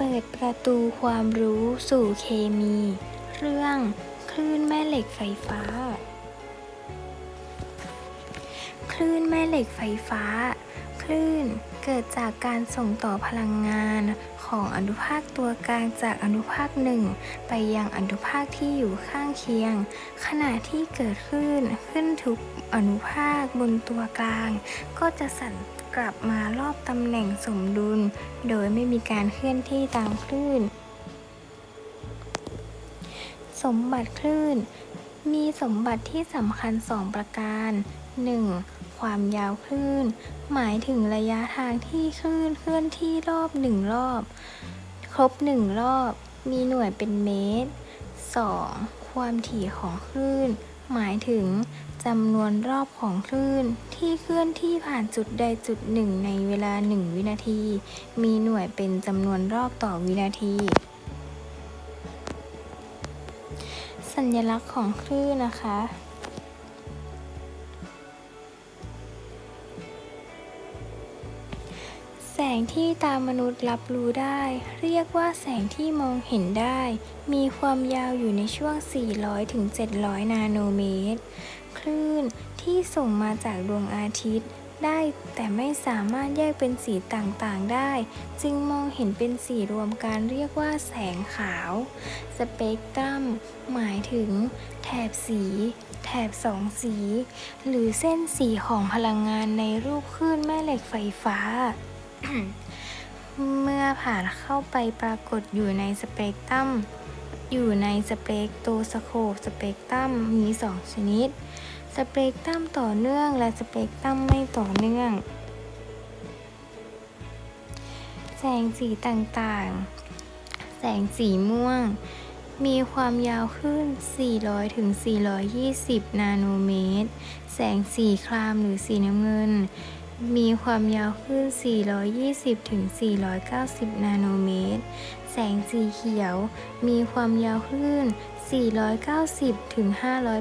เปิดประตูความรู้สู่เคมี เรื่องคลื่นแม่เหล็กไฟฟ้า คลื่นแม่เหล็กไฟฟ้า คลื่นเกิดจากการส่งต่อพลังงานของอนุภาคตัวกลางจากอนุภาคหนึ่งไปยังอนุภาคที่อยู่ข้างเคียง ขณะที่เกิดขึ้นขึ้นทุกอนุภาคบนตัวกลาง ก็จะสั่น กลับมารอบตำแหน่งสมดุล โดยไม่มีการเคลื่อนที่ตามคลื่น สมบัติคลื่น มีสมบัติที่สำคัญ2ประการ 1. ความยาวคลื่น หมายถึงระยะทางที่คลื่นเคลื่อนที่รอบ1รอบ ครบ1รอบ มีหน่วยเป็นเมตร 2. ความถี่ของคลื่น หมายถึงจำนวนรอบของคลื่นที่เคลื่อนที่ผ่านจุดใดจุดหนึ่งในเวลา 1 วินาที มีหน่วยเป็นจำนวนรอบต่อวินาที สัญลักษณ์ของคลื่นนะคะ แสงที่ตามนุษย์รับรู้ได้ เรียกว่าแสงที่มองเห็นได้ มีความยาวอยู่ในช่วง 400ถึง700 นาโนเมตร คลื่นที่ส่งมาจากดวงอาทิตย์ได้แต่ไม่สามารถแยกเป็นสีต่างๆได้ จึงมองเห็นเป็นสีรวมกันเรียกว่าแสงขาว สเปกตรัม หมายถึง แถบสี แถบสองสี หรือเส้นสีของพลังงานในรูปคลื่นแม่เหล็กไฟฟ้า เมื่อผ่านเข้าไปปรากฏอยู่ในสเปกตรัม อยู่ในสเปกโตสโคปสเปกตรัมมี 2 ชนิด สเปกตรัมต่อเนื่องและสเปกตรัมไม่ต่อเนื่อง แสงสีต่างๆ แสงสีม่วง มีความยาวขึ้น 400 ถึง 420 นาโนเมตร แสงสีครามหรือสีน้ำเงิน มีความยาวขึ้น420-490 นาโนเมตร แสงสีเขียว มีความยาวขึ้น490 ถึง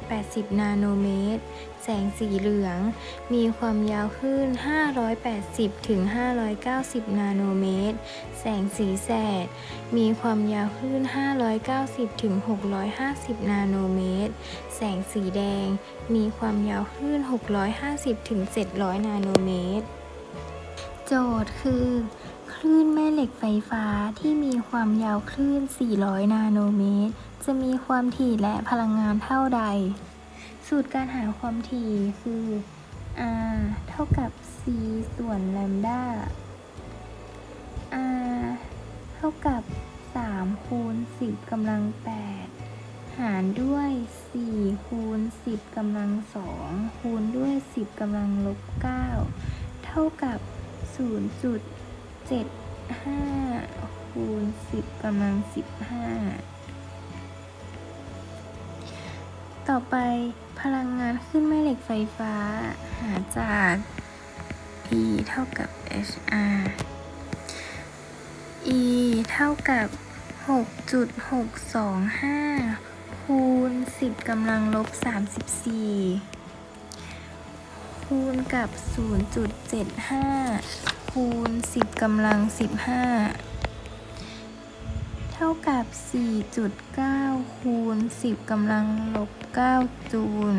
580 นาโนเมตร แสงสีเหลือง มีความยาวขึ้น580 ถึง 590 นาโนเมตร แสงสีแสด มีความยาวคลื่น 590 ถึง 650 นาโนเมตร แสงสีแดง มีความยาวคลื่น 650 ถึง 700 นาโนเมตร โจทย์คือ คลื่นแม่เหล็กไฟฟ้าที่มีความยาวคลื่น 400 นาโนเมตร จะมีความถี่และพลังงานเท่าใด สูตรการหาความถี่คือ r เท่ากับ c ส่วนแลมดา r เท่ากับ 3 คูณ 10กำลัง 8 หารด้วย 4 คูณ 10กำลัง 2 คูณด้วย 10กำลังลบ 9 เท่ากับ 0. 0.75คูณ10กำลัง15ต่อไปพลังงานขึ้นแม่เหล็กไฟฟ้า หาจาก E เท่ากับ HR E เท่ากับ 6.625 คูณ 10กำลังลบ 34 คูณกับ 0.75 คูณ 10กำลัง 15 เท่ากับ 4.9 คูณ 10กำลังลบ9จูล